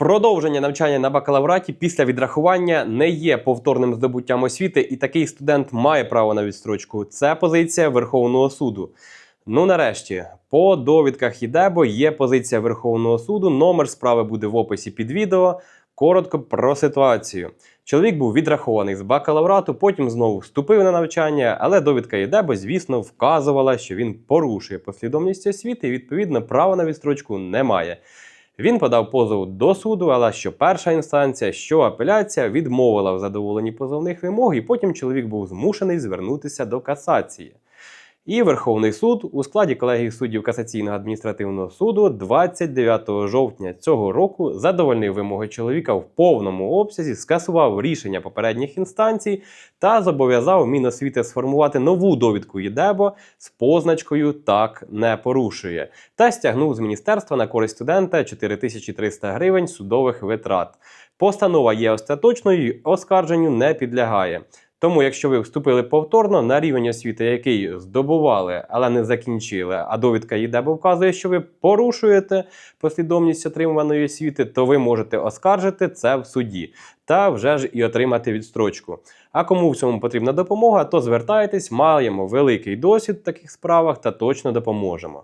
Продовження навчання на бакалавраті після відрахування не є повторним здобуттям освіти, і такий студент має право на відстрочку. Це позиція Верховного суду. Ну, нарешті, по довідках ЄДЕБО є позиція Верховного суду. Номер справи буде в описі під відео. Коротко про ситуацію. Чоловік був відрахований з бакалаврату, потім знову вступив на навчання, але довідка ЄДЕБО, звісно, вказувала, що він порушує послідовність освіти і, відповідно, права на відстрочку не має. Він подав позов до суду, але що перша інстанція, що апеляція відмовила в задоволенні позовних вимог, і потім чоловік був змушений звернутися до касації. І Верховний суд у складі колегії суддів касаційного адміністративного суду 29 жовтня цього року задовольнив вимоги чоловіка в повному обсязі, скасував рішення попередніх інстанцій та зобов'язав Міносвіти сформувати нову довідку ЄДЕБО з позначкою так не порушує та стягнув з міністерства на користь студента 4300 гривень судових витрат. Постанова є остаточною і оскарженню не підлягає. Тому, якщо ви вступили повторно на рівень освіти, який здобували, але не закінчили, а довідка ЄДЕБО вказує, що ви порушуєте послідовність отримуваної освіти, то ви можете оскаржити це в суді та вже ж і отримати відстрочку. А кому в цьому потрібна допомога, то звертайтесь, маємо великий досвід в таких справах та точно допоможемо.